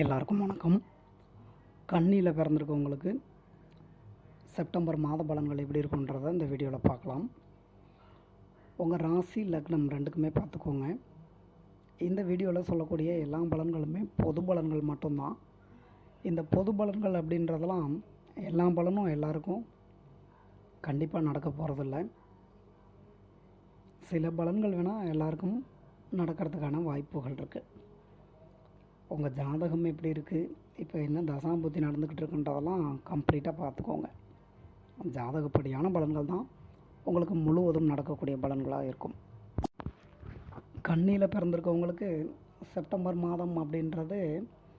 எல்லாருக்கும் வணக்கம். கண்ணியில் பிறந்திருக்கவங்களுக்கு செப்டம்பர் மாத பலன்கள் எப்படி இருக்குன்றத இந்த வீடியோவில் பார்க்கலாம். உங்கள் ராசி லக்னம் ரெண்டுக்குமே பார்த்துக்கோங்க. இந்த வீடியோவில் சொல்லக்கூடிய எல்லா பலன்களுமே பொது பலன்கள் மட்டும்தான். இந்த பொது பலன்கள் அப்படின்றதெல்லாம் எல்லா பலனும் எல்லாருக்கும் கண்டிப்பாக நடக்க போகிறதில்ல சில பலன்கள் வேணால் எல்லாருக்கும் நடக்கிறதுக்கான வாய்ப்புகள் இருக்குது உங்கள் ஜாதகம் எப்படி இருக்குது இப்போ என்ன தசாம்புத்தி நடந்துக்கிட்டு இருக்குன்றதெல்லாம் கம்ப்ளீட்டாக பார்த்துக்கோங்க ஜாதகப்படியான பலன்கள் தான். உங்களுக்கு முழுவதும் நடக்கக்கூடிய பலன்களாக இருக்கும். கண்ணியில் பிறந்திருக்கவங்களுக்கு செப்டம்பர் மாதம் அப்படின்றது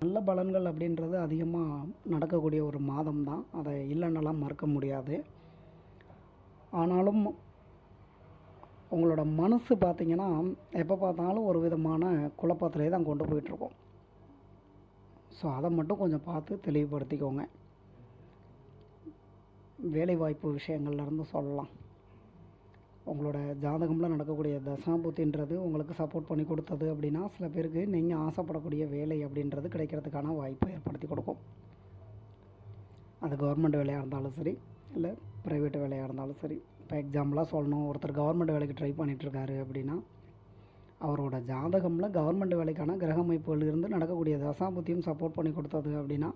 நல்ல பலன்கள் அப்படின்றது அதிகமாக நடக்கக்கூடிய ஒரு மாதம் தான். அதை இல்லைன்னெல்லாம் மறக்க முடியாது. ஆனாலும் உங்களோட மனசு பார்த்திங்கன்னா எப்போ பார்த்தாலும் ஒரு விதமான குழப்பத்திலே தான் கொண்டு போயிட்டுருக்கோம் ஸோ அதை மட்டும் கொஞ்சம் பார்த்து தெளிவுபடுத்திக்கோங்க. வேலைவாய்ப்பு விஷயங்கள்லேருந்து சொல்லலாம். உங்களோட ஜாதகமில் நடக்கக்கூடிய தசாபுத்தின்றது உங்களுக்கு சப்போர்ட் பண்ணி கொடுத்தது அப்படின்னா சில பேருக்கு நீங்கள் ஆசைப்படக்கூடிய வேலை அப்படின்றது கிடைக்கிறதுக்கான வாய்ப்பை ஏற்படுத்தி கொடுக்கும். அது கவர்மெண்ட் வேலையாக இருந்தாலும் சரி இல்லை ப்ரைவேட் வேலையாக இருந்தாலும் சரி. இப்போ எக்ஸாம்பிளாக சொல்லணும். ஒருத்தர் கவர்மெண்ட் வேலைக்கு ட்ரை பண்ணிகிட்ருக்காரு அப்படின்னா அவரோட ஜாதகமில் கவர்மெண்ட் வேலைக்கான கிரக அமைப்புகள் இருந்து நடக்கக்கூடிய தசாபுத்தியும் சப்போர்ட் பண்ணி கொடுத்தது அப்படின்னா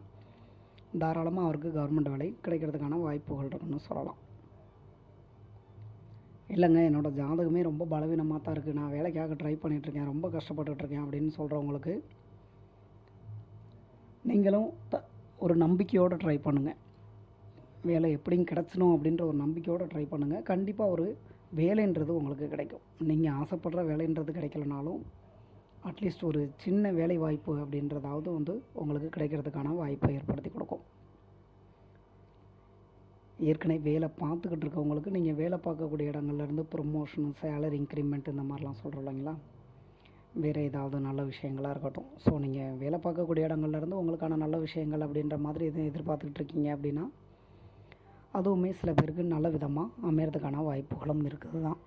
தாராளமாக அவருக்கு கவர்மெண்ட் வேலை கிடைக்கிறதுக்கான வாய்ப்புகள் இருக்குன்னு சொல்லலாம். இல்லைங்க என்னோடய ஜாதகமே ரொம்ப பலவீனமாக தான் இருக்குது நான் வேலைக்காக ட்ரை பண்ணிகிட்ருக்கேன் ரொம்ப கஷ்டப்பட்டுட்ருக்கேன் அப்படின்னு சொல்கிறவங்களுக்கு நீங்களும் த ஒரு நம்பிக்கையோடு ட்ரை பண்ணுங்கள் வேலை எப்படியும் கிடச்சிடும் அப்படின்ற ஒரு நம்பிக்கையோடு ட்ரை பண்ணுங்கள் கண்டிப்பாக ஒரு வேலைன்றது உங்களுக்கு கிடைக்கும். நீங்கள் ஆசைப்படுற வேலைன்றது கிடைக்கலனாலும் அட்லீஸ்ட் ஒரு சின்ன வேலை வாய்ப்பு அப்படின்றதாவது வந்து உங்களுக்கு கிடைக்கிறதுக்கான வாய்ப்பை ஏற்படுத்தி கொடுக்கும். ஏற்கனவே வேலை பார்த்துக்கிட்டு இருக்கவங்களுக்கு நீங்கள் வேலை பார்க்கக்கூடிய இடங்கள்லேருந்து ப்ரொமோஷன் சேலரி இன்க்ரிமெண்ட் இந்த மாதிரிலாம் சொல்கிறோம் இல்லைங்களா? வேறு ஏதாவது நல்ல விஷயங்களாக இருக்கட்டும். ஸோ நீங்கள் வேலை பார்க்கக்கூடிய இடங்கள்லேருந்து உங்களுக்கான நல்ல விஷயங்கள் அப்படின்ற மாதிரி எதுவும் எதிர்பார்த்துக்கிட்டு இருக்கீங்க அப்படின்னா அதுவுமே சில பேருக்கு நல்ல விதமாக அமையறதுக்கான வாய்ப்புகளும் இருக்குது தான்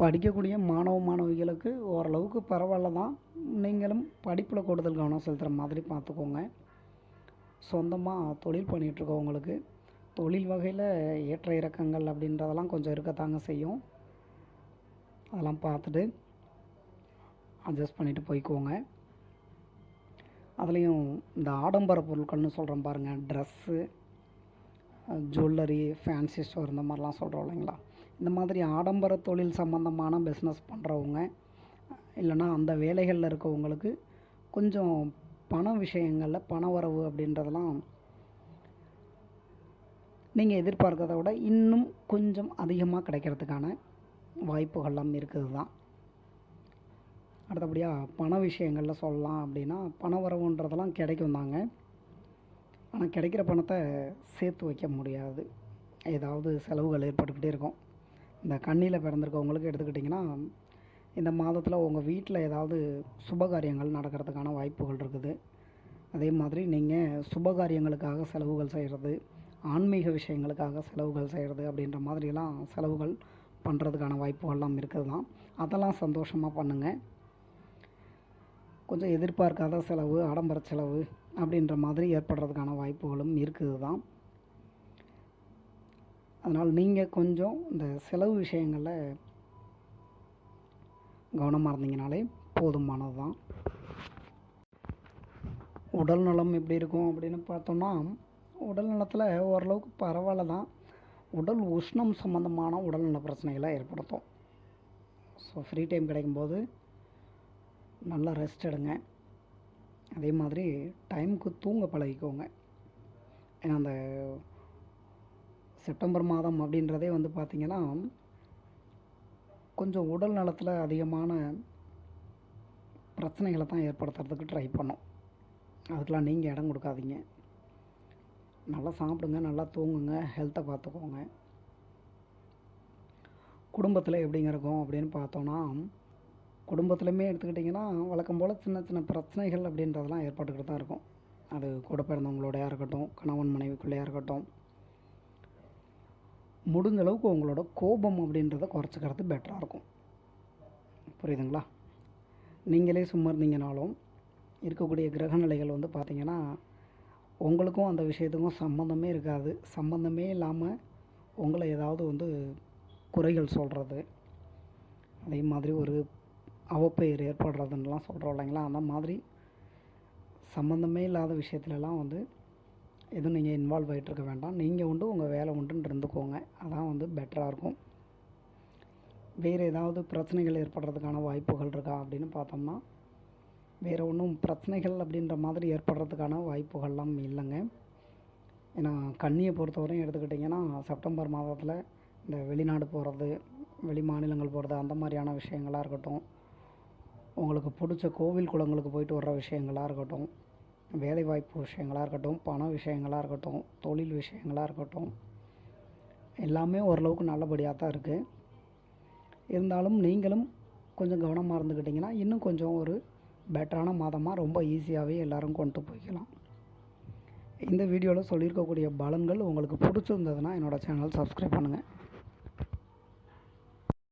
படிக்கக்கூடிய மாணவ மாணவிகளுக்கு ஓரளவுக்கு பரவாயில்ல தான் நீங்களும் படிப்பில் கூடுதல் கவனம் செலுத்துகிற மாதிரி பார்த்துக்கோங்க. சொந்தமாக தொழில் பண்ணிகிட்ருக்கவங்களுக்கு தொழில் வகையில் ஏற்ற இறக்கங்கள் அப்படின்றதெல்லாம் கொஞ்சம் இருக்கத்தாங்க செய்யும். அதெல்லாம் பார்த்துட்டு அட்ஜஸ்ட் பண்ணிவிட்டு போய்க்கோங்க. அதுலேயும் இந்த ஆடம்பர பொருட்கள்னு சொல்கிறோம் பாருங்கள் ட்ரெஸ்ஸு ஜுவல்லரி ஃபேன்சி ஸ்டோர் இந்த மாதிரிலாம் சொல்கிறோம் இல்லைங்களா? இந்த மாதிரி ஆடம்பர தொழில் சம்மந்தமான பிஸ்னஸ் பண்ணுறவங்க இல்லைன்னா அந்த வேலைகளில் இருக்கவங்களுக்கு கொஞ்சம் பண விஷயங்களில் பண வரவு அப்படின்றதெல்லாம் நீங்கள் எதிர்பார்க்கறத விட இன்னும் கொஞ்சம் அதிகமாக கிடைக்கிறதுக்கான வாய்ப்புகள்லாம் இருக்குது தான் அடுத்தபடியாக பண விஷயங்களில் சொல்லலாம் அப்படின்னா பண வரவுன்றதெல்லாம் கிடைக்கும் தாங்க ஆனால் கிடைக்கிற பணத்தை சேர்த்து வைக்க முடியாது. ஏதாவது செலவுகள் ஏற்பட்டுக்கிட்டே இருக்கும். இந்த கண்ணியில் பிறந்திருக்கவங்களுக்கு எடுத்துக்கிட்டிங்கன்னா இந்த மாதத்தில் உங்கள் வீட்டில் ஏதாவது சுபகாரியங்கள் நடக்கிறதுக்கான வாய்ப்புகள் இருக்குது. அதே மாதிரி நீங்கள் சுபகாரியங்களுக்காக செலவுகள் செய்கிறது ஆன்மீக விஷயங்களுக்காக செலவுகள் செய்கிறது அப்படின்ற மாதிரிலாம் செலவுகள் பண்ணுறதுக்கான வாய்ப்புகள்லாம் இருக்குது தான் அதெல்லாம் சந்தோஷமாக பண்ணுங்கள் கொஞ்சம் எதிர்பார்க்காத செலவு ஆடம்பர செலவு அப்படின்ற மாதிரி ஏற்படுறதுக்கான வாய்ப்புகளும் இருக்குது தான். அதனால் நீங்கள் கொஞ்சம் இந்த செலவு விஷயங்களில் கவனமாக இருந்தீங்கனாலே போதுமானது தான். உடல் நலம் எப்படி இருக்கும் அப்படின்னு பார்த்தோம்னா உடல் நலத்தில் ஓரளவுக்கு பரவாயில்ல தான். உடல் உஷ்ணம் சம்மந்தமான உடல்நல பிரச்சனைகளை ஏற்படுத்தும். ஸோ ஃப்ரீ டைம் கிடைக்கும்போது நல்லா ரெஸ்ட் எடுங்க. அதே மாதிரி டைமுக்கு தூங்க பழகிக்கோங்க. ஏன்னா அந்த செப்டம்பர் மாதம் அப்படின்றதே வந்து பார்த்திங்கன்னா கொஞ்சம் உடல் நலத்தில் அதிகமான பிரச்சனைகளை தான் ஏற்படுத்துறதுக்கு ட்ரை பண்ணும். அதுக்கெலாம் நீங்கள் இடம் கொடுக்காதீங்க. நல்லா சாப்பிடுங்க நல்லா தூங்குங்க ஹெல்த்தை பார்த்துக்கோங்க குடும்பத்தில் எப்படிங்க இருக்கும் அப்படின்னு பார்த்தோன்னா குடும்பத்துலையுமே எடுத்துக்கிட்டிங்கன்னா வழக்கம் போல் சின்ன சின்ன பிரச்சனைகள் அப்படின்றதெல்லாம் ஏற்பட்டுக்கிட்டு தான் இருக்கும். அது கூட பிறந்தவங்களோடையா இருக்கட்டும் கணவன் மனைவிக்குள்ளேயா இருக்கட்டும். முடிஞ்ச அளவுக்கு உங்களோட கோபம் அப்படின்றத குறைச்சிக்கிறது பெட்டராக இருக்கும். புரியுதுங்களா? நீங்களே சும்மா இருந்தீங்கனாலும் இருக்கக்கூடிய கிரக நிலைகள் வந்து பார்த்திங்கன்னா உங்களுக்கும் அந்த விஷயத்துக்கும் சம்மந்தமே இருக்காது. சம்மந்தமே இல்லாமல் உங்களை ஏதாவது வந்து குறைகள் சொல்கிறது அதே மாதிரி ஒரு அவப்பெயர் ஏற்படுறதுன்னெலாம் சொல்கிறோம் இல்லைங்களா? அந்த மாதிரி சம்மந்தமே இல்லாத விஷயத்துலலாம் வந்து எதுவும் நீங்கள் இன்வால்வ் ஆகிட்டுருக்க வேண்டாம். நீங்கள் உண்டு உங்கள் வேலை உண்டுன்னு இருந்துக்கோங்க. அதான் வந்து பெட்டராக இருக்கும். வேறு ஏதாவது பிரச்சனைகள் ஏற்படுறதுக்கான வாய்ப்புகள் இருக்கா அப்படின்னு பார்த்தோம்னா வேறு ஒன்றும் பிரச்சனைகள் அப்படின்ற மாதிரி ஏற்படுறதுக்கான வாய்ப்புகள்லாம் இல்லைங்க. ஏன்னா கண்ணியை பொறுத்தவரையும் எடுத்துக்கிட்டிங்கன்னா செப்டம்பர் மாதத்தில் இந்த வெளிநாடு போகிறது வெளி மாநிலங்கள் போகிறது அந்த மாதிரியான விஷயங்களாக இருக்கட்டும். உங்களுக்கு பிடிச்ச கோவில் குளங்களுக்கு போயிட்டு வர்ற விஷயங்களாக இருக்கட்டும் வேலைவாய்ப்பு விஷயங்களாக இருக்கட்டும் பண விஷயங்களாக இருக்கட்டும் தொழில் விஷயங்களாக இருக்கட்டும் எல்லாமே ஓரளவுக்கு நல்லபடியாக தான் இருக்குது இருந்தாலும் நீங்களும் கொஞ்சம் கவனமாக இருந்துக்கிட்டிங்கன்னா இன்னும் கொஞ்சம் ஒரு பெட்டரான மாதமாக ரொம்ப ஈஸியாகவே எல்லோரும் கொண்டு போய்க்கலாம். இந்த வீடியோவில் சொல்லியிருக்கக்கூடிய பலன்கள் உங்களுக்கு பிடிச்சிருந்ததுன்னா என்னோடய சேனல் சப்ஸ்கிரைப் பண்ணுங்கள்